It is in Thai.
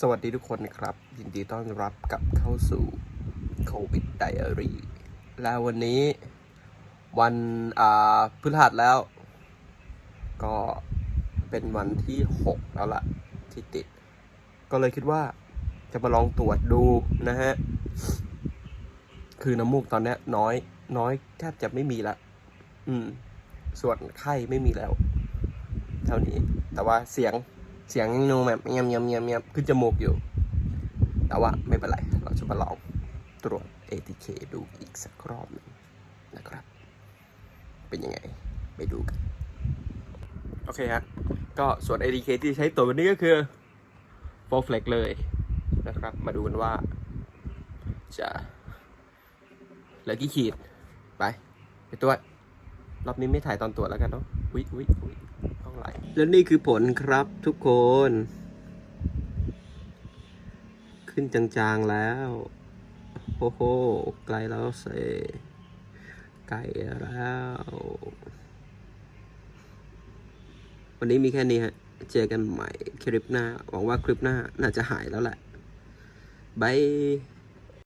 สวัสดีทุกคนครับ ยินดีต้อนรับกับเข้าสู่โควิดไดอารี่แล้ววันนี้วันอ่าพฤหัสแล้ว ก็เป็นวันที่ 6 แล้วล่ะ ที่ติด ก็เลยคิดว่าจะมาลองตรวจดูนะฮะ คือน้ำมูกตอนนี้น้อย น้อยแทบจะไม่มีละ อืม ส่วนไข้ไม่มีแล้ว เท่านี้แต่ว่าเสียง เสียงยังนูแบบเงียบเงียบเงียบเงียบขึ้นจมูกอยู่ แต่ว่าไม่เป็นไร เราจะมาลองตรวจ ATK ดูอีกสักรอบหนึงนะครับ เป็นยังไง ไปดูกัน โอเคฮะ ก็ส่วน ATK ที่ใช้ตรวจวันนี้ก็คือ f o r flex เลยนะครับ มาดูกันว่า จะเหลือกี่ขีด ไป ไปตรวจรอบนี้ไม่ถ่ายตอนตรวจแล้วกันเนาะอุ๊ยอุ๊ แล้วนี่คือผลครับทุกคน ขึ้นจางๆแล้วโอ้โหไกลแล้วเซไกลแล้ว วันนี้มีแค่นี้ฮะ เจอกันใหม่คลิปหน้า หวังว่าคลิปหน้าน่าจะหายแล้วแหละบาย